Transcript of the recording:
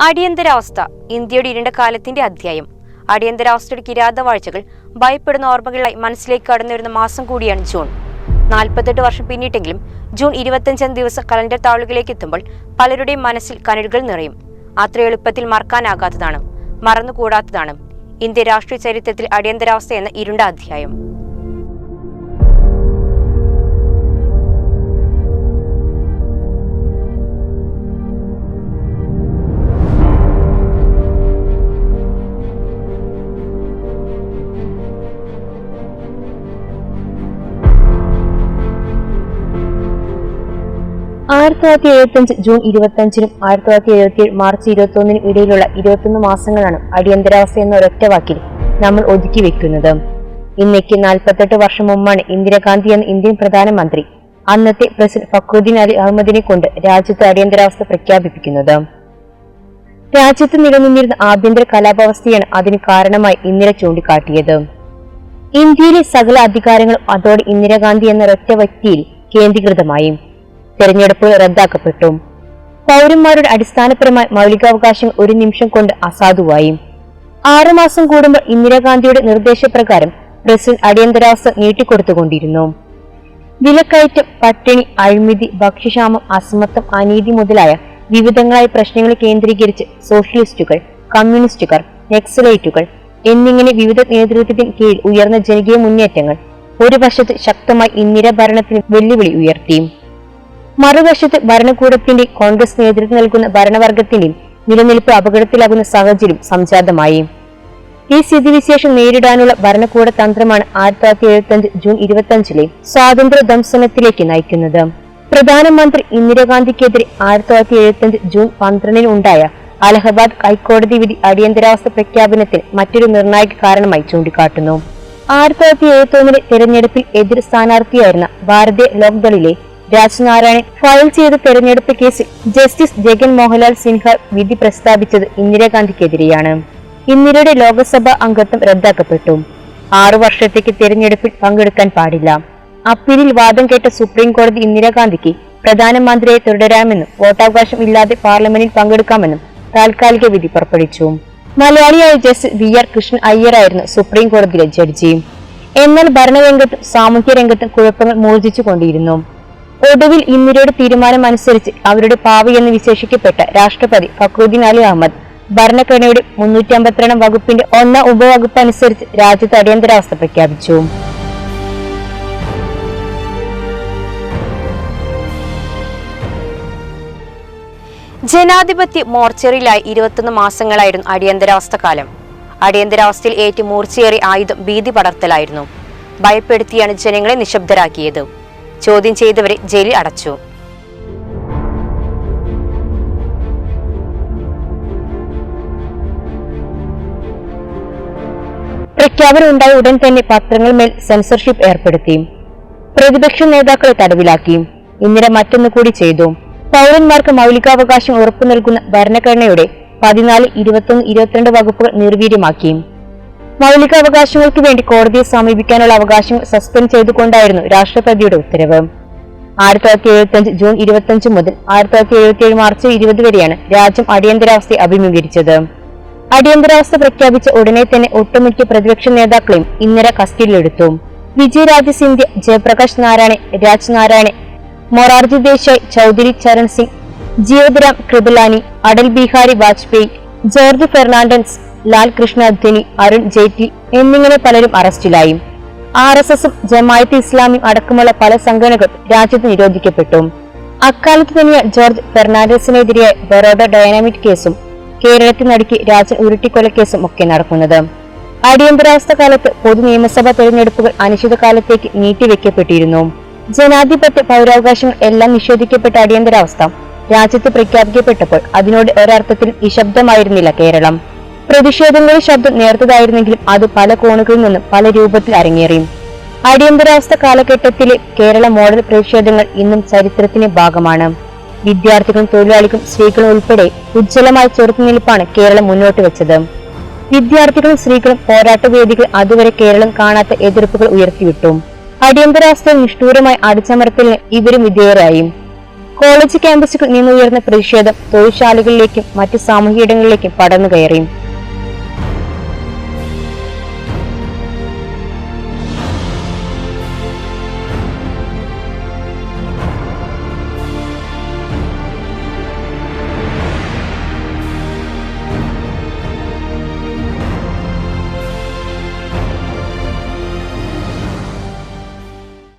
അടിയന്തരാവസ്ഥ ഇന്ത്യയുടെ ഇരുണ്ട കാലത്തിന്റെ അധ്യായം. അടിയന്തരാവസ്ഥയുടെ കിരാതവാഴ്ചകൾ ഭയപ്പെടുന്ന ഓർമ്മകളായി മനസ്സിലേക്ക് കടന്നുവരുന്ന മാസം കൂടിയാണ് ജൂൺ. നാൽപ്പത്തെട്ട് വർഷം പിന്നിട്ടെങ്കിലും ജൂൺ ഇരുപത്തഞ്ചാം ദിവസം കലണ്ടർ താളുകളിലേക്ക് എത്തുമ്പോൾ പലരുടെയും മനസ്സിൽ കനലുകൾ നിറയും. അത്ര എളുപ്പത്തിൽ മറക്കാനാകാത്തതാണ് മറന്നുകൂടാത്തതാണ് ഇന്ത്യ രാഷ്ട്രീയ ചരിത്രത്തിൽ അടിയന്തരാവസ്ഥ എന്ന ഇരുണ്ട അധ്യായം. ആയിരത്തി തൊള്ളായിരത്തി എഴുപത്തി അഞ്ച് ജൂൺ ഇരുപത്തി അഞ്ചിനും ആയിരത്തി തൊള്ളായിരത്തി എഴുപത്തി ഏഴ് മാർച്ച് ഇരുപത്തി ഒന്നിനും ഇടയിലുള്ള ഇരുപത്തിയൊന്ന് മാസങ്ങളാണ് അടിയന്തരാവസ്ഥ എന്ന ഒരൊറ്റ വാക്കിൽ നമ്മൾ ഒതുക്കി വെക്കുന്നത്. ഇന്നേക്ക് നാൽപ്പത്തെട്ട് വർഷം മുമ്പാണ് ഇന്ദിരാഗാന്ധി എന്ന ഇന്ത്യൻ പ്രധാനമന്ത്രി അന്നത്തെ പ്രസിഡന്റ് ഫക്രുദ്ദീൻ അലി അഹമ്മദിനെ കൊണ്ട് രാജ്യത്ത് അടിയന്തരാവസ്ഥ പ്രഖ്യാപിപ്പിക്കുന്നത്. രാജ്യത്ത് നിലനിന്നിരുന്ന ആഭ്യന്തര കലാപാവസ്ഥയാണ് അതിന് കാരണമായി ഇന്ദിര ചൂണ്ടിക്കാട്ടിയത്. ഇന്ത്യയിലെ സകല അധികാരങ്ങളും അതോടെ ഇന്ദിരാഗാന്ധി എന്ന ഒറ്റ വ്യക്തിയിൽ കേന്ദ്രീകൃതമായി. തെരഞ്ഞെടുപ്പുകൾ റദ്ദാക്കപ്പെട്ടു. പൗരന്മാരുടെ അടിസ്ഥാനപരമായ മൗലികാവകാശങ്ങൾ ഒരു നിമിഷം കൊണ്ട് അസാധുവായി. ആറുമാസം കൂടുമ്പോൾ ഇന്ദിരാഗാന്ധിയുടെ നിർദ്ദേശപ്രകാരം പ്രസിഡന്റ് അടിയന്തരാവസ്ഥ നീട്ടിക്കൊടുത്തുകൊണ്ടിരുന്നു. വിലക്കയറ്റം പട്ടിണി അഴിമതി ഭക്ഷ്യക്ഷാമം അസമത്വം അനീതി മുതലായ വിവിധങ്ങളായ പ്രശ്നങ്ങൾ കേന്ദ്രീകരിച്ച് സോഷ്യലിസ്റ്റുകൾ കമ്മ്യൂണിസ്റ്റുകൾ നെക്സലൈറ്റുകൾ എന്നിങ്ങനെ വിവിധ നേതൃത്വത്തിന് കീഴിൽ ഉയർന്ന ജനകീയ മുന്നേറ്റങ്ങൾ ഒരു വശത്ത് ശക്തമായി ഇന്ദിര ഭരണത്തിന് വെല്ലുവിളി ഉയർത്തി. മറുവശത്ത് ഭരണകൂടത്തിന്റെ കോൺഗ്രസ് നേതൃത്വം നൽകുന്ന ഭരണവർഗത്തിന്റെയും നിലനിൽപ്പ് അപകടത്തിലാകുന്ന സാഹചര്യം സംജാതമായി. ഈ സ്ഥിതിവിശേഷം നേരിടാനുള്ള ഭരണകൂട തന്ത്രമാണ് ആയിരത്തി തൊള്ളായിരത്തി എഴുപത്തി അഞ്ച് ജൂൺ ഇരുപത്തി അഞ്ചിലെ സ്വാതന്ത്ര്യ ദംശനത്തിലേക്ക് നയിക്കുന്നത്. പ്രധാനമന്ത്രി ഇന്ദിരാഗാന്ധിക്കെതിരെ ആയിരത്തി തൊള്ളായിരത്തി എഴുപത്തി അഞ്ച് ജൂൺ പന്ത്രണ്ടിന് ഉണ്ടായ അലഹബാദ് ഹൈക്കോടതി വിധി അടിയന്തരാവസ്ഥ പ്രഖ്യാപനത്തിന് മറ്റൊരു നിർണായക കാരണമായി ചൂണ്ടിക്കാട്ടുന്നു. ആയിരത്തി തൊള്ളായിരത്തി എഴുപത്തി ഒന്നിലെ തെരഞ്ഞെടുപ്പിൽ എതിർ സ്ഥാനാർത്ഥിയായിരുന്ന ഭാരതീയ ലോക്ദളിലെ രാജ്നാരായണൻ ഫയൽ ചെയ്ത തെരഞ്ഞെടുപ്പ് കേസിൽ ജസ്റ്റിസ് ജഗൻ മോഹൻലാൽ സിൻഹ വിധി പ്രസ്താവിച്ചത് ഇന്ദിരാഗാന്ധിക്കെതിരെയാണ്. ഇന്ദിരയുടെ ലോക്സഭാ അംഗത്വം റദ്ദാക്കപ്പെട്ടു. ആറു വർഷത്തേക്ക് തെരഞ്ഞെടുപ്പിൽ പങ്കെടുക്കാൻ പാടില്ല. അപ്പീലിൽ വാദം കേട്ട സുപ്രീം കോടതി ഇന്ദിരാഗാന്ധിക്ക് പ്രധാനമന്ത്രിയെ തുടരാമെന്നും വോട്ടവകാശം ഇല്ലാതെ പാർലമെന്റിൽ പങ്കെടുക്കാമെന്നും താൽക്കാലിക വിധി പുറപ്പെടുവിച്ചു. മലയാളിയായ ജസ്റ്റിസ് വി ആർ കൃഷ്ണൻ അയ്യറായിരുന്നു സുപ്രീം കോടതിയിലെ ജഡ്ജി. എന്നാൽ ഭരണരംഗത്തും സാമൂഹ്യ രംഗത്തും കുഴപ്പങ്ങൾ മൂർജിച്ചുകൊണ്ടിരുന്നു ഒടുവിൽ ഇന്ദിരയുടെ തീരുമാനം അനുസരിച്ച് അവരുടെ പാവി എന്ന് വിശേഷിക്കപ്പെട്ട രാഷ്ട്രപതി ഫക്രുദ്ദീൻ അലി അഹമ്മദ് ഭരണഘടനയുടെ മുന്നൂറ്റി അമ്പത്തിരണ്ടാം വകുപ്പിന്റെ ഒന്നാം ഉപവകുപ്പ് അനുസരിച്ച് രാജ്യത്ത് അടിയന്തരാവസ്ഥ പ്രഖ്യാപിച്ചു. ജനാധിപത്യ മോർച്ചറിയിലായി ഇരുപത്തൊന്ന് മാസങ്ങളായിരുന്നു അടിയന്തരാവസ്ഥ കാലം. അടിയന്തരാവസ്ഥയിൽ ഏറ്റ് മൂർച്ചയേറി ആയുധം ഭീതി പടർത്തലായിരുന്നു. ഭയപ്പെടുത്തിയാണ് ജനങ്ങളെ നിശബ്ദരാക്കിയത്. ചോദ്യം ചെയ്തവരെ ജയിലിൽ അടച്ചു. പ്രഖ്യാപനം ഉണ്ടായ ഉടൻ തന്നെ പത്രങ്ങൾ മേൽ സെൻസർഷിപ്പ് ഏർപ്പെടുത്തി. പ്രതിപക്ഷ നേതാക്കളെ തടവിലാക്കി. ഇന്ദിര മറ്റൊന്നു കൂടി ചെയ്തു. പൗരന്മാർക്ക് മൗലികാവകാശം ഉറപ്പു നൽകുന്ന ഭരണഘടനയുടെ പതിനാല് ഇരുപത്തൊന്ന് ഇരുപത്തിരണ്ട് വകുപ്പുകൾ നിർവീര്യമാക്കി. മൗലികാവകാശങ്ങൾക്ക് വേണ്ടി കോടതിയെ സമീപിക്കാനുള്ള അവകാശം സസ്പെൻഡ് ചെയ്തുകൊണ്ടായിരുന്നു രാഷ്ട്രപതിയുടെ ഉത്തരവ്. ആയിരത്തി തൊള്ളായിരത്തി എഴുപത്തി അഞ്ച് ജൂൺ ഇരുപത്തി മുതൽ ആയിരത്തി തൊള്ളായിരത്തി എഴുപത്തി ഏഴ് മാർച്ച് ഇരുപത് വരെയാണ് രാജ്യം അടിയന്തരാവസ്ഥയെ അഭിമുഖീകരിച്ചത്. അടിയന്തരാവസ്ഥ പ്രഖ്യാപിച്ച ഉടനെ തന്നെ ഒട്ടുമിക്ക പ്രതിപക്ഷ നേതാക്കളെയും ഇന്ദിര കസ്റ്റഡിയിലെടുത്തു. വിജയരാജ സിന്ധ്യ ജയപ്രകാശ് നാരായണൻ രാജ് നാരായണൻ മൊറാർജി ദേശായ് ചൌധരി ചരൺ സിംഗ് ജിയോദ്രാം കൃപലാനി അടൽ ബിഹാരി വാജ്പേയി ജോർജ് ഫെർണാണ്ടസ് ലാൽ കൃഷ്ണ അദ്വനി അരുൺ ജെയ്റ്റ്ലി എന്നിങ്ങനെ പലരും അറസ്റ്റിലായി. ആർ എസ് എസും ജമായത്ത് ഇസ്ലാമിയും അടക്കമുള്ള പല സംഘടനകൾ രാജ്യത്ത് നിരോധിക്കപ്പെട്ടു. അക്കാലത്ത് തന്നെ ജോർജ് ഫെർണാണ്ടസിനെതിരെ ബറോഡ ഡൈനാമിക് കേസും കേരളത്തിൽ നടുക്കി രാജൻ ഉരുട്ടിക്കൊലക്കേസും ഒക്കെ നടക്കുന്നത്. അടിയന്തരാവസ്ഥ കാലത്ത് പൊതു നിയമസഭാ തെരഞ്ഞെടുപ്പുകൾ അനിശ്ചിതകാലത്തേക്ക് നീട്ടിവെക്കപ്പെട്ടിരുന്നു. ജനാധിപത്യ പൗരാവകാശങ്ങൾ എല്ലാം നിഷേധിക്കപ്പെട്ട അടിയന്തരാവസ്ഥ രാജ്യത്ത് പ്രഖ്യാപിക്കപ്പെട്ടപ്പോൾ അതിനോട് ഒരർത്ഥത്തിൽ നിശബ്ദമായിരുന്നില്ല കേരളം. പ്രതിഷേധങ്ങളുടെ ശബ്ദം നേർത്തതായിരുന്നെങ്കിലും അത് പല കോണുകളിൽ നിന്നും പല രൂപത്തിൽ അരങ്ങേറിയും. അടിയന്തരാവസ്ഥ കാലഘട്ടത്തിലെ കേരള മോഡൽ പ്രതിഷേധങ്ങൾ ഇന്നും ചരിത്രത്തിന്റെ ഭാഗമാണ്. വിദ്യാർത്ഥികളും തൊഴിലാളികളും സ്ത്രീകളും ഉൾപ്പെടെ ഉജ്ജ്വലമായ ചെറുത്തുനിൽപ്പാണ് കേരളം മുന്നോട്ട് വെച്ചത്. വിദ്യാർത്ഥികളും സ്ത്രീകളും പോരാട്ടവേദികൾ അതുവരെ കേരളം കാണാത്ത എതിർപ്പുകൾ ഉയർത്തിവിട്ടു അടിയന്തരാവസ്ഥയിൽ നിഷ്ഠൂരമായി അടിച്ചമർത്തലിന് ഇവരും വിധേയരായി. കോളേജ് ക്യാമ്പസുകളിൽ നിന്നുയർന്ന പ്രതിഷേധം തൊഴിൽശാലകളിലേക്കും മറ്റ് സാമൂഹിക ഇടങ്ങളിലേക്കും പടർന്നു കയറിയും